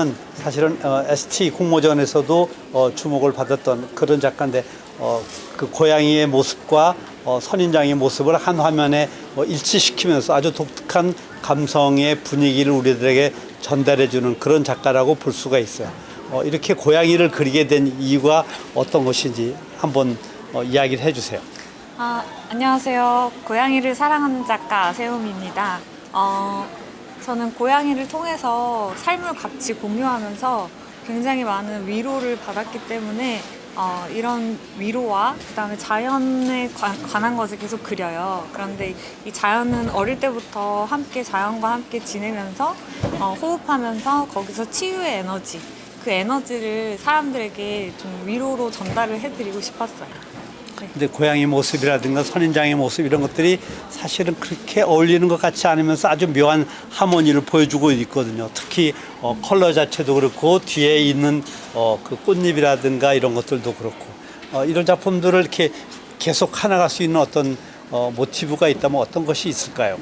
는 사실은 어, ST 공모전에서도 어, 주목을 받았던 그런 작가인데 어, 그 고양이의 모습과 어, 선인장의 모습을 한 화면에 어, 일치시키면서 아주 독특한 감성의 분위기를 우리들에게 전달해주는 그런 작가라고 볼 수가 있어요. 어, 이렇게 고양이를 그리게 된 이유가 어떤 것인지 한번 어, 이야기를 해주세요. 아, 안녕하세요. 고양이를 사랑하는 작가 세움입니다. 어, 저는 고양이를 통해서 삶을 같이 공유하면서 굉장히 많은 위로를 받았기 때문에 어, 이런 위로와 그다음에 자연에 관, 관한 것을 계속 그려요. 그런데 이 자연은 어릴 때부터 함께 자연과 함께 지내면서 어, 호흡하면서 거기서 치유의 에너지, 그 에너지를 사람들에게 좀 위로로 전달을 해드리고 싶었어요. 근데 고양이 모습이라든가 선인장의 모습 이런 것들이 사실은 그렇게 어울리는 것 같지 않으면서 아주 묘한 하모니를 보여주고 있거든요. 특히 어, 컬러 자체도 그렇고 뒤에 있는 어, 그 꽃잎이라든가 이런 것들도 그렇고 어, 이런 작품들을 이렇게 계속 하나 갈 수 있는 어떤 어, 모티브가 있다면 어떤 것이 있을까요?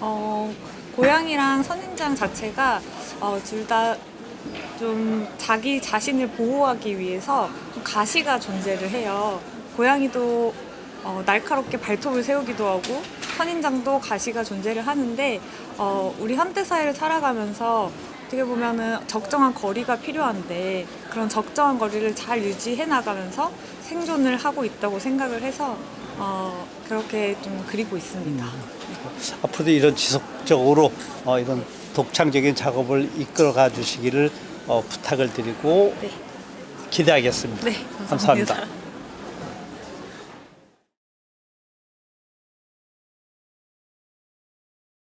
어, 고양이랑 선인장 자체가 어, 둘 다 좀 자기 자신을 보호하기 위해서 좀 가시가 존재를 해요. 고양이도 어, 날카롭게 발톱을 세우기도 하고 선인장도 가시가 존재를 하는데 어, 우리 현대 사회를 살아가면서 어떻게 보면은 적정한 거리가 필요한데 그런 적정한 거리를 잘 유지해 나가면서 생존을 하고 있다고 생각을 해서 어, 그렇게 좀 그리고 있습니다. 앞으로도 이런 지속적으로 어, 이런 독창적인 작업을 이끌어가 주시기를 어, 부탁을 드리고 네. 기대하겠습니다. 네, 감사합니다. 감사합니다.